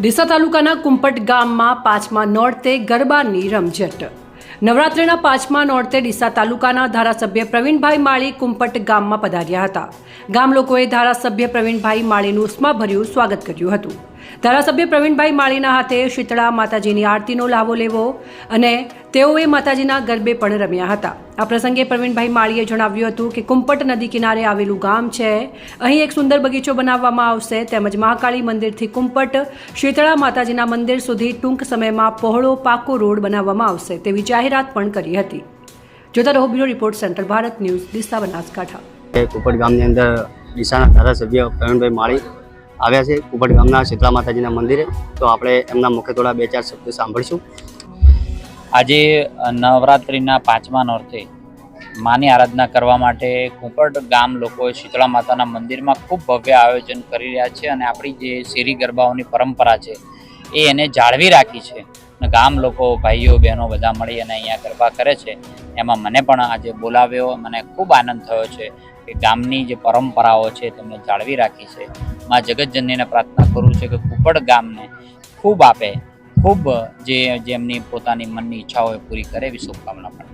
ડીસા તાલુકાના કુંપટ ગામમાં પાંચમા નોરતે ગરબાની રમઝટ. નવરાત્રિના પાંચમા નોરતે ડીસા તાલુકાના ધારાસભ્ય પ્રવીણભાઈ માળી કુંપટ ગામમાં પધાર્યા હતા. ગામ લોકોએ ધારાસભ્ય પ્રવીણભાઈ માળીનું ઉષ્માભર્યું સ્વાગત કર્યું હતું. ધારાસભ્ય પ્રવીણભાઈ માળીના હાથે શીતળા માતાજીની આરતીનો લાવો લેવો અને તેઓએ માતાજીના ગરબે પણ રમ્યા હતા. આ પ્રસંગે પ્રવીણભાઈ માળીએ જણાવ્યું હતું કે કુંપટ નદી કિનારે આવેલું ગામ છે. અહીં એક સુંદર બગીચો બનાવવામાં આવશે તેમજ મહાકાળી મંદિરથી કુંપટ શીતળા માતાજીના મંદિર સુધી ટૂંક સમયમાં પહોળો પાકો રોડ બનાવવામાં આવશે તેવી જાહેરાત પણ કરી હતી. જોતા રહો bureau report central Bharat news Disha Banaskantha. Kumpat ગામની અંદર ડીસાના ધારાસભ્ય પ્રવીણભાઈ માળી આવ્યા છે કુબટ ગામના શીતળા માતાજીના મંદિરે. તો આપણે એમના મુખે થોડા બે ચાર શબ્દો સાંભળીશું. આજે નવરાત્રિના પાંચમા નોરતે માની આરાધના કરવા માટે કુંપટ ગામ લોકોએ શીતળા માતાના મંદિરમાં ખૂબ ભવ્ય આયોજન કરી રહ્યા છે અને આપણી જે શેરી ગરબાઓની પરંપરા છે, એ એને જાળવી રાખી છે. ગામ લોકો, ભાઈઓ, બહેનો બધા મળી અને અહીંયા ગરબા કરે છે. એમાં મને પણ આજે બોલાવ્યો, મને ખૂબ આનંદ થયો છે કે ગામની જે પરંપરાઓ છે તેમને જાળવી રાખી છે. મા જગતજનનીને પ્રાર્થના કરું છું કે કુપડ ગામને ખૂબ આપે, ખૂબ જે જેમની પોતાની મનની ઈચ્છાઓ પૂરી કરે એવી શુભકામના છું.